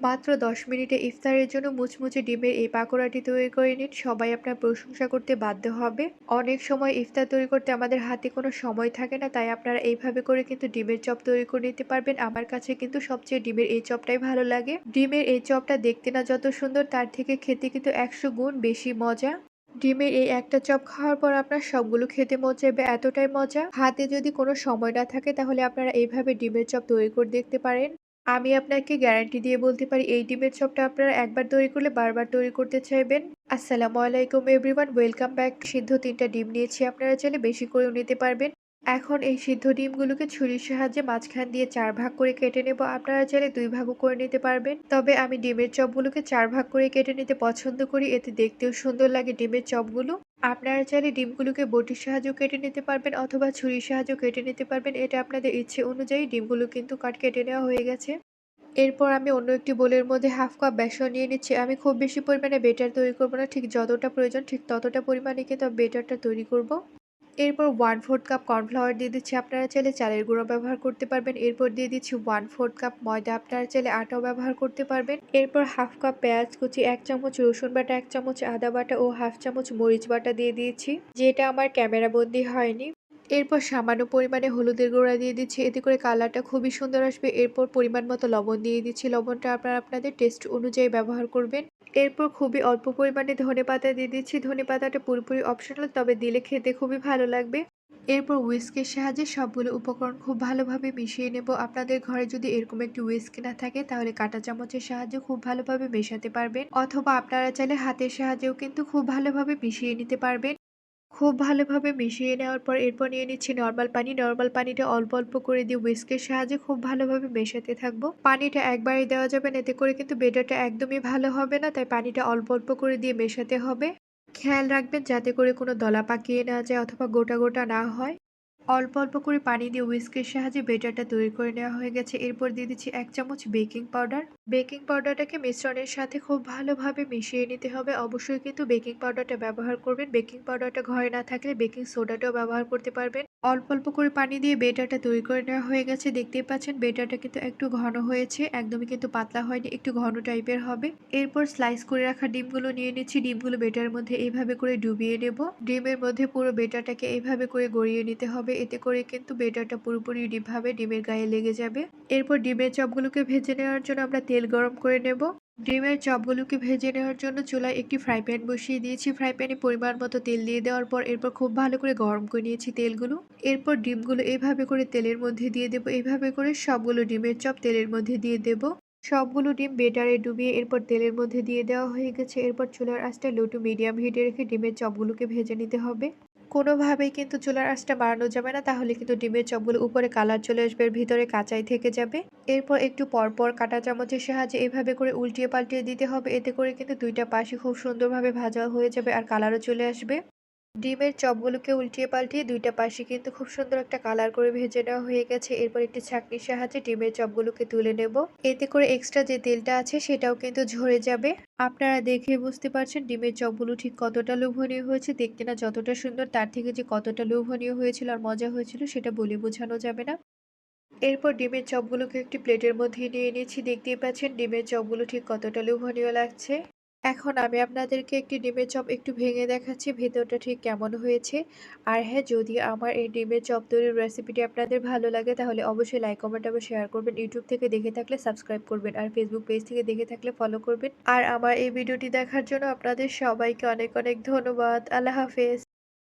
মাত্র ১০ মিনিটে ইফতারের জন্য মুচমুচে ডিমের এই পাকোড়াটি তৈরি করে নিন। সবাই আপনার প্রশংসা করতে বাধ্য হবে। অনেক সময় ইফতার তৈরি করতে আমাদের হাতে কোনো সময় থাকে না, তাই আপনারা এইভাবে করে কিন্তু ডিমের চপ তৈরি করে নিতে পারবেন। আমার কাছে কিন্তু সবচেয়ে ডিমের এই চপটাই ভালো লাগে। ডিমের এই চপটা দেখতে না যত সুন্দর, তার থেকে খেতে কিন্তু একশো গুণ বেশি মজা। ডিমের এই একটা চপ খাওয়ার পর আপনার সবগুলো খেতে মন চাইবে, এতটাই মজা। হাতে যদি কোনো সময় না থাকে, তাহলে আপনারা এইভাবে ডিমের চপ তৈরি করে দেখতে পারেন। আমি আপনাকে গ্যারান্টি দিয়ে বলতে পারি, এই ডিমের চপটা আপনারা একবার তৈরি করলে বারবার তৈরি করতে চাইবেন। আসসালামু আলাইকুম এভরিওয়ান, ওয়েলকাম ব্যাক। সিদ্ধ তিনটা ডিম নিয়েছি, আপনারা চাইলে বেশি করেও নিতে পারবেন। এখন এই সিদ্ধ ডিমগুলোকে ছুরির সাহায্যে মাঝখান দিয়ে চার ভাগ করে কেটে নেব, আপনারা চাইলে দুই ভাগও করে নিতে পারবেন। তবে আমি ডিমের চপগুলোকে চার ভাগ করে কেটে নিতে পছন্দ করি, এতে দেখতেও সুন্দর লাগে ডিমের চপগুলো। আপনারা চাইলে ডিমগুলোকে বটির সাহায্যে কেটে নিতে পারবেন অথবা ছুরির সাহায্যে কেটে নিতে পারবেন। এটা আপনাদের ইচ্ছে অনুযায়ী ডিমগুলো কিন্তু কাট কেটে নেওয়া হয়ে গেছে। এরপর আমি অন্য একটি বোলের মধ্যে হাফ কাপ বেসন নিয়ে নিচ্ছি। আমি খুব বেশি পরিমাণে বেটার তৈরি করব না। ঠিক যতটা প্রয়োজন ঠিক ততটা পরিমাণে কিন্তু বেটারটা তৈরি করব। এরপর ওয়ান ফোর্থ কাপ কর্নফ্লাওয়ার দিয়ে দিচ্ছি আপনারা চাইলে চালের গুঁড়ো ব্যবহার করতে পারবেন। এরপর দিয়ে দিচ্ছি ওয়ান ফোর্থ কাপ ময়দা, আপনারা চাইলে আটাও ব্যবহার করতে পারবেন। এরপর হাফ কাপ পেঁয়াজ কুচি, এক চামচ রসুন বাটা, এক চামচ আদা বাটা ও হাফ চামচ মরিচ বাটা দিয়ে দিয়েছি যেটা আমার ক্যামেরা বন্দি হয়নি। এরপর সামান্য পরিমাণে হলুদের গুঁড়া দিয়ে দিচ্ছি, এতে করে কালারটা খুবই সুন্দর আসবে। এরপর পরিমাণ মতো লবণ দিয়ে দিচ্ছি। লবণটা আপনারা আপনাদের টেস্ট অনুযায়ী ব্যবহার করবেন। এরপর খুবই অল্প পরিমাণে ধনে পাতা দিয়ে দিচ্ছি। ধনে পাতাটা পুরোপুরি অপশনাল তবে দিলে খেতে খুবই ভালো লাগবে। এরপর উইস্কের সাহায্যে সবগুলো উপকরণ খুব ভালোভাবে মিশিয়ে নেব। আপনাদের ঘরে যদি এরকম একটি উইস্ক না থাকে, তাহলে কাঁটা চামচের সাহায্যে খুব ভালোভাবে মেশাতে পারবেন। অথবা আপনারা চাইলে হাতের সাহায্যেও কিন্তু খুব ভালোভাবে মিশিয়ে নিতে পারবেন। খুব ভালোভাবে মিশিয়ে নেওয়ার পর এরপর নিয়ে নিচ্ছি নর্মাল পানি। নর্মাল পানিটা অল্প অল্প করে দিয়ে উইস্কের সাহায্যে খুব ভালোভাবে মেশাতে থাকব। পানিটা একবারই দেওয়া যাবে না, এতে করে কিন্তু বেটারটা একদমই ভালো হবে না, তাই পানিটা অল্প অল্প করে দিয়ে মেশাতে হবে। খেয়াল রাখবেন যাতে করে কোনো দলা পাকিয়ে না যায় অথবা গোটা গোটা না হয়। অল্প অল্প করে পানি দিয়ে উইস্কের সাহায্যে বেটারটা তৈরি করে নেওয়া হয়ে গেছে। এরপর দিয়ে দিচ্ছি এক চামচ বেকিং পাউডার বেকিং পাউডারটাকে মিশ্রণের সাথে খুব ভালোভাবে মিশিয়ে নিতে হবে। অবশ্যই কিন্তু বেকিং পাউডারটা ব্যবহার করবেন। বেকিং পাউডারটা ঘরে না থাকলে বেকিং সোডাটাও ব্যবহার করতে পারবেন। অল্প অল্প করে পানি দিয়ে বেটারটা তৈরি করে নেওয়া হয়ে গেছে। দেখতেই পাচ্ছেন বেটারটা কিন্তু একটু ঘন হয়েছে। একদমই কিন্তু পাতলা হয়নি, একটু ঘন টাইপের হবে। এরপর স্লাইস করে রাখা ডিমগুলো নিয়ে নিচ্ছি। ডিমগুলো বেটারের মধ্যে এইভাবে করে ডুবিয়ে নেব। ডিমের মধ্যে পুরো বেটারটাকে এইভাবে করে গড়িয়ে নিতে হবে। এতে করে কিন্তু বেটারটা পুরোপুরি ডিমভাবে ডিমের গায়ে লেগে যাবে। এরপর ডিমের চপগুলোকে ভেজে নেওয়ার জন্য আমরা তেল গরম করে নেব। ডিমের চপগুলোকে ভেজে নেওয়ার জন্য চুলায় একটি ফ্রাই প্যান বসিয়ে দিয়েছি। ফ্রাই প্যানে পরিমাণ মতো তেল দিয়ে দেওয়ার পর এরপর খুব ভালো করে গরম করে নিয়েছি তেলগুলো। এরপর ডিমগুলো এইভাবে করে তেলের মধ্যে দিয়ে দেবো। এইভাবে করে সবগুলো ডিমের চপ তেলের মধ্যে দিয়ে দেবো। সবগুলো ডিম বেটারে ডুবিয়ে এরপর তেলের মধ্যে দিয়ে দেওয়া হয়ে গেছে। এরপর চুলার আঁচটা লো টু মিডিয়াম হিটে রেখে ডিমের চপগুলোকে ভেজে নিতে হবে। কোনোভাবেই কিন্তু চুলার আঁচটা বাড়ানো যাবে না, তাহলে কিন্তু ডিমের চপগুলো উপরে কালার চলে আসবে ভিতরে কাঁচাই থেকে যাবে। এরপর একটু পরপর কাটা চামচের সাহায্যে এভাবে করে উল্টিয়ে পাল্টিয়ে দিতে হবে, এতে করে কিন্তু দুইটা পাশে খুব সুন্দরভাবে ভাজা হয়ে যাবে আর কালারও চলে আসবে। ডিমের চপগুলোকে উল্টিয়ে পাল্টিয়ে দুইটা পাশে কিন্তু খুব সুন্দর একটা কালার করে ভেজে নেওয়া হয়ে গেছে। এরপর একটি ছাঁকনির সাহায্যে ডিমের চপগুলোকে তুলে নেব। এতে করে এক্সট্রা যে তেলটা আছে সেটাও কিন্তু ঝরে যাবে। আপনারা দেখে বুঝতে পারছেন ডিমের চপগুলো ঠিক কতটা লোভনীয় হয়েছে। দেখতে না যতটা সুন্দর, তার থেকে যে কতটা লোভনীয় হয়েছিল আর মজা হয়েছিল সেটা বলে বোঝানো যাবে না। এরপর ডিমের চপগুলোকে একটি প্লেটের মধ্যে নিয়ে নিয়েছি। দেখতেই পাচ্ছেন ডিমের চপগুলো ঠিক কতটা লোভনীয় লাগছে। এখন আমি আপনাদেরকে একটি ডিমের চপ একটু ভেঙে দেখাচ্ছি, ভেতরটা ঠিক কেমন হয়েছে। আর হ্যাঁ যদি আমার এই ডিমের চপ তৈরির রেসিপিটি আপনাদের ভালো লাগে, তাহলে অবশ্যই লাইক কমেন্ট এবং শেয়ার করবেন। ইউটিউব থেকে দেখে থাকলে সাবস্ক্রাইব করবেন আর ফেসবুক পেজ থেকে দেখে থাকলে ফলো করবেন। আর আমার এই ভিডিওটি দেখার জন্য আপনাদের সবাইকে অনেক অনেক ধন্যবাদ। আল্লাহ হাফেজ।